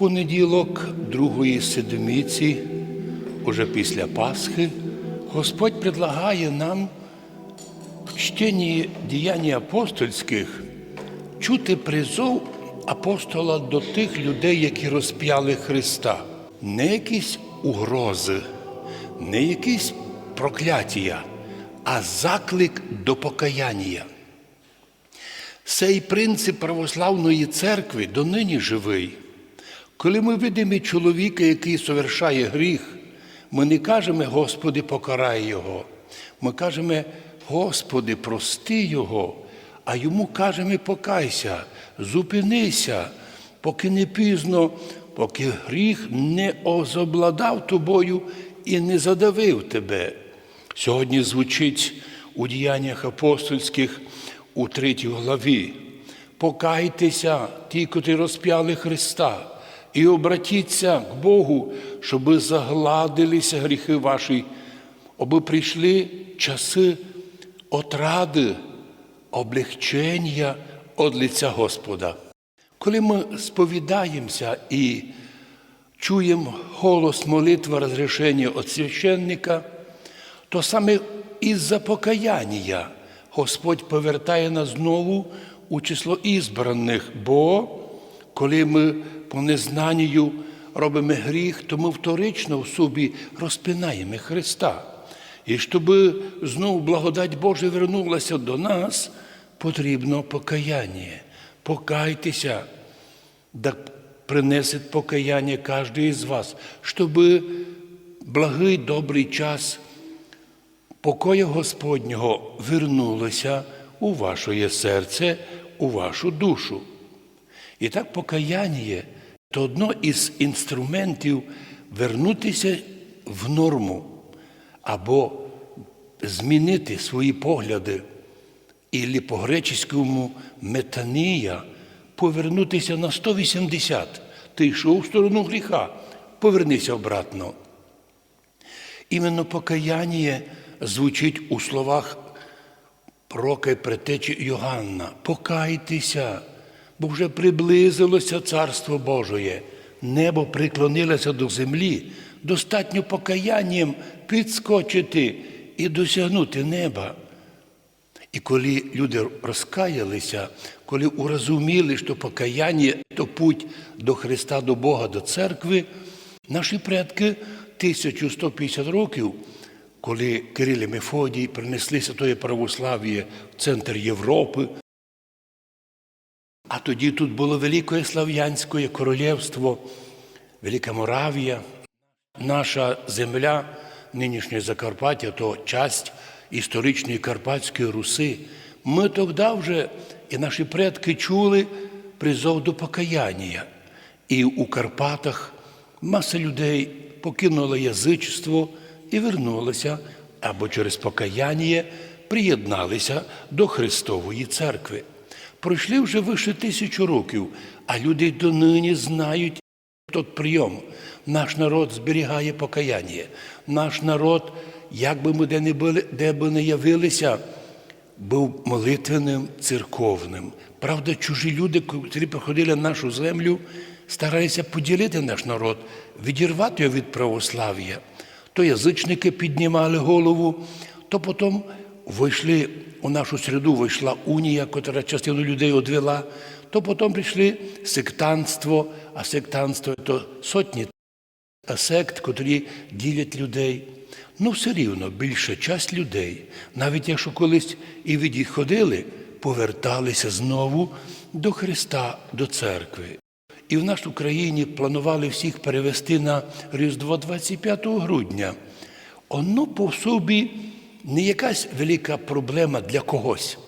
понеділок другої седмиці, уже після Пасхи, Господь предлагає нам в чтенні діянь апостольських чути призов апостола до тих людей, які розп'яли Христа. Не якісь угрози, не якісь прокляття, а заклик до покаяння. Цей принцип православної церкви донині живий. Коли ми видимо чоловіка, який совершає гріх, ми не кажемо, Господи, покарай його. Ми кажемо, Господи, прости його, а йому кажемо, покайся, зупинися, поки не пізно, поки гріх не озобладав тобою і не задавив тебе. Сьогодні звучить у діяннях апостольських у третій главі. Покайтеся, ті, котрі розп'яли Христа, і обратіться к Богу, щоби загладилися гріхи ваші, аби прийшли часи отради, облегчення від лиця Господа. Коли ми сповідаємося і чуємо голос молитви розрішення від священника, то саме із-за покаяння Господь повертає нас знову у число ізбраних, бо коли ми по незнанню робимо гріх, то ми вторично в собі розпинаємо Христа. І щоб знову благодать Божа вернулася до нас, потрібно покаяння. Покайтеся, да принесет покаяння кожен із вас, щоб благий добрий час покоя Господнього вернулося у ваше серце, у вашу душу. І так покаяння то одно із інструментів вернутися в норму або змінити свої погляди, і по-греческому метанія повернутися на 180. Ти йшов в сторону гріха, повернися обратно. Іменно покаяння звучить у словах пророка і предтечі Йоганна. Покайтеся, бо вже приблизилося Царство Божоє. Небо приклонилося до землі, достатньо покаянням підскочити і досягнути неба. І коли люди розкаялися, коли урозуміли, що покаяння то путь до Христа, до Бога, до церкви, наші предки 1150 років, коли Кирил і Мефодій принесли святоє православ'я в центр Європи, а тоді тут було Велике Слав'янське королівство, Велика Моравія, наша земля, нинішнє Закарпаття, то часть історичної Карпатської Руси. Ми тоді вже і наші предки чули призов до покаяння. І у Карпатах маса людей покинула язичество і вернулася або через покаяння приєдналися до Христової церкви. Пройшли вже вище тисячу років, а люди донині знають тот прийом. Наш народ зберігає покаяння. Наш народ, як би ми де не були, де би не явилися, був молитвенним церковним. Правда, чужі люди, котрі приходили на нашу землю, старалися поділити наш народ, відірвати його від православ'я. То язичники піднімали голову, то потім вийшли у нашу середу, вийшла унія, яка частину людей одвела, то потім прийшли сектантство, а сектантство то сотні сект, котрі ділять людей. Ну, все рівно більша часть людей, навіть якщо колись і відходили, поверталися знову до Христа, до церкви. І в нашій Україні планували всіх перевести на Різдво 25 грудня. Воно по собі не якась велика проблема для когось.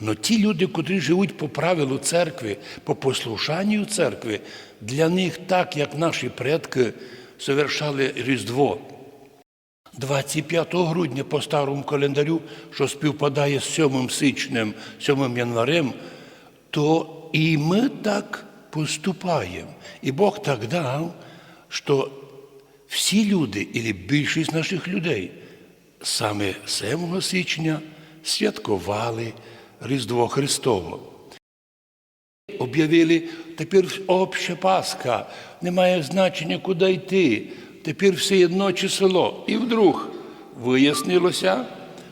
Но ті люди, котрі живуть по правилу церкви, по послушанню церкви, для них так, як наші предки совершали Різдво. 25 грудня по старому календарю, що співпадає з 7 січнем, 7 январем, то і ми так поступаємо. І Бог так дав, що всі люди, і більшість наших людей, саме 7 січня святкували Різдво Христово. об'явили, тепер обща Пасха, немає значення, куди йти. Тепер все одно число. І вдруг вияснилося,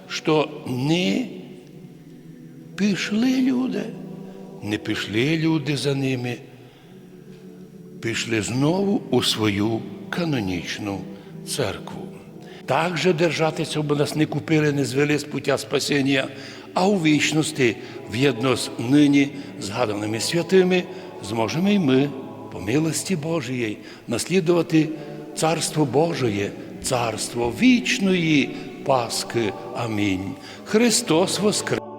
що не пішли люди, не пішли люди за ними, пішли знову у свою канонічну церкву. Так же держатися, щоб нас не купили, не звели з пуття спасіння, а у вічності, в'єдно з нині згаданими святими, зможемо й ми, по милості Божої, наслідувати Царство Божоє, Царство вічної Пасхи. Амінь. Христос Воскрес!